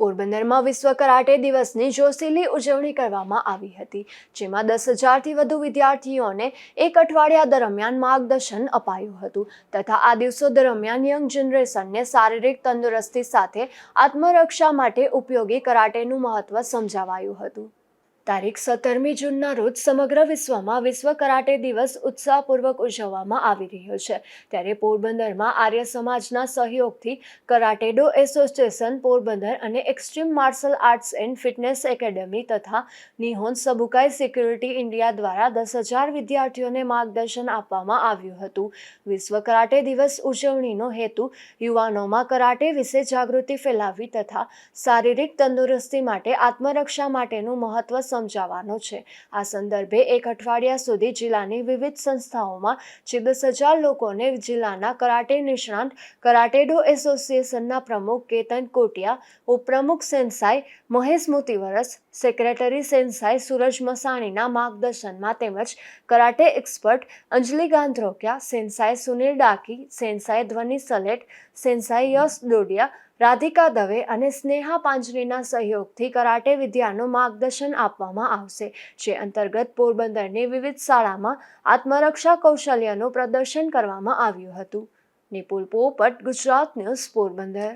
પોરબંદરમાં વિશ્વ કરાટે દિવસની જોશીલી ઉજવણી કરવામાં આવી હતી, જેમાં દસ હજારથી વધુ વિદ્યાર્થીઓને એક અઠવાડિયા દરમિયાન માર્ગદર્શન અપાયું હતું તથા આ દિવસો દરમિયાન યંગ જનરેશનને શારીરિક તંદુરસ્તી સાથે આત્મરક્ષા માટે ઉપયોગી કરાટેનું મહત્વ સમજાવાયું હતું. તારીખ સત્તરમી જૂનના રોજ સમગ્ર વિશ્વમાં વિશ્વ કરાટે દિવસ ઉત્સાહપૂર્વક ઉજવવામાં આવી રહ્યો છે. ત્યારે પોરબંદરમાં આર્ય સમાજના સહયોગથી કરાટેડો એસોસિએશન પોરબંદર અને extreme martial arts and fitness academy તથા નિહોન સબુકાઈ સિક્યુરિટી ઇન્ડિયા દ્વારા દસ હજાર વિદ્યાર્થીઓને માર્ગદર્શન આપવામાં આવ્યું હતું. વિશ્વ કરાટે દિવસ ઉજવણીનો હેતુ યુવાનોમાં કરાટે વિશે જાગૃતિ ફેલાવવી તથા શારીરિક તંદુરસ્તી માટે આત્મરક્ષા માટેનું મહત્વ સમજાવવાનો છે. આ સંદર્ભે એક અઠવાડિયા સુધી જિલ્લાની વિવિધ સંસ્થાઓમાં દસ હજાર લોકોને જિલ્લાના કરાટે નિષ્ણાંત કરાટેડો એસોસિએશનના પ્રમુખ કેતન કોટિયા, ઉપપ્રમુખ સેન્સાઈ મહેશ મોતીવરસ, સેક્રેટરી સેન્સાઈ સુરજ મસાણીના માર્ગદર્શનમાં તેમજ karate expert Anjali Gandhrokiya, sensei Sunil Daki, sensei Dhvani Salet, sensei યશ ડોડિયા રાધિકા દવે અને સ્નેહા પાંજરીના સહયોગથી કરાટે વિદ્યાનું માર્ગદર્શન આપવામાં આવશે, જે અંતર્ગત પોરબંદરની વિવિધ શાળામાં આત્મરક્ષા કૌશલ્યનું પ્રદર્શન કરવામાં આવ્યું હતું. નિપુલ પોપટ, ગુજરાત ન્યૂઝ પોરબંદર.